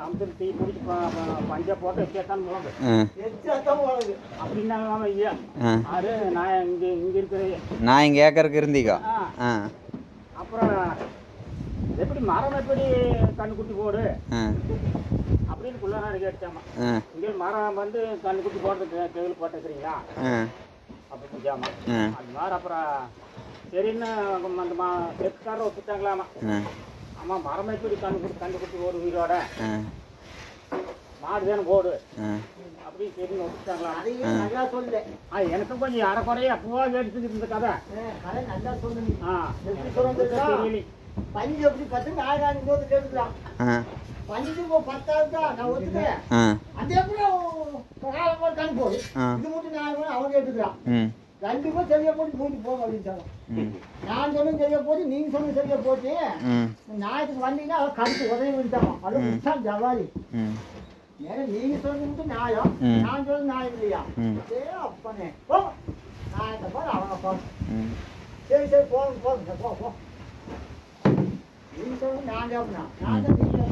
அதை முழங்க சமுத்திரம் தீ பிடிச்சி பஞ்சை போட்டா இச்சத்தான் முழங்க ஆ. எச்சாத்தான் உனக்கு அப்படின்னாங்க ஐயா அது நான் இங்க இங்க இருக்கிற நான் இங்கே ஏக்கருக்கு ஆ. அப்புறம் எப்படி மரம் எப்படி கண்ணுக்குட்டி போடு? அப்படின்னு குள்ளநாடு கேட்டுச்சாமா. ஆ. இங்கே மரம் வந்து கண்ணுக்குட்டி போடுறதுக்கு கையில் போட்டுக்கிறீங்களா? அப்படின்னு ஜாமா ஆ. அந்த மாதிரி அப்புறம் சரின்னு அந்த மா செத்துக்காரர் ஒத்துட்டாங்களாமா ஆ ஆமா மரம் எப்படி கண்ணுக்குட்டி கண்ணுக்குட்டி ஓடு உயிரோட. மாடு தானே போடு. அதையும் நல்லா சொல்லு. ஆ எனக்கும் கொஞ்சம் அரைக்குறைய அப்போவா கேட்டுட்டு இந்த கதை. கதை நல்லா சொல்லு நீ. ஆ. எப்படி? தெரியல பஞ்சு எப்படி பத்து நாலாயிரம் போது கேட்டுக்கலாம். பஞ்சு இப்போ பத்தாவது தான். நான் ஒத்துக்கிறேன் அது காலம் கணக்கு போகுது ஆ. இது மட்டும் நாலாயிரம் அவன் கேட்டுக்கிறான். ரெண்டு பேரும் சரியா போட்டு போயிட்டு போங்க அப்படின்னு சொன்னான் ம். நான் சொன்னது சரியா போச்சு நீங்க சொன்னது சரியா போச்சு. ஞாயிற்றுக்கு வந்தீங்கன்னா அவன் கருத்து உதவி விட்டான் அது. விட்டான் ஜவாரி ம். ஏன்னா நீங்க சொல்றது நியாயம். நான் சொல்றது நியாயம் இல்லையா. ஏ அப்பனே. போ. நான் போல அவனை போ சரி சரி போங்க போங்க போ போ. நீங்க சொல்றது நான் கேட்பேன் நான் தான் நீங்க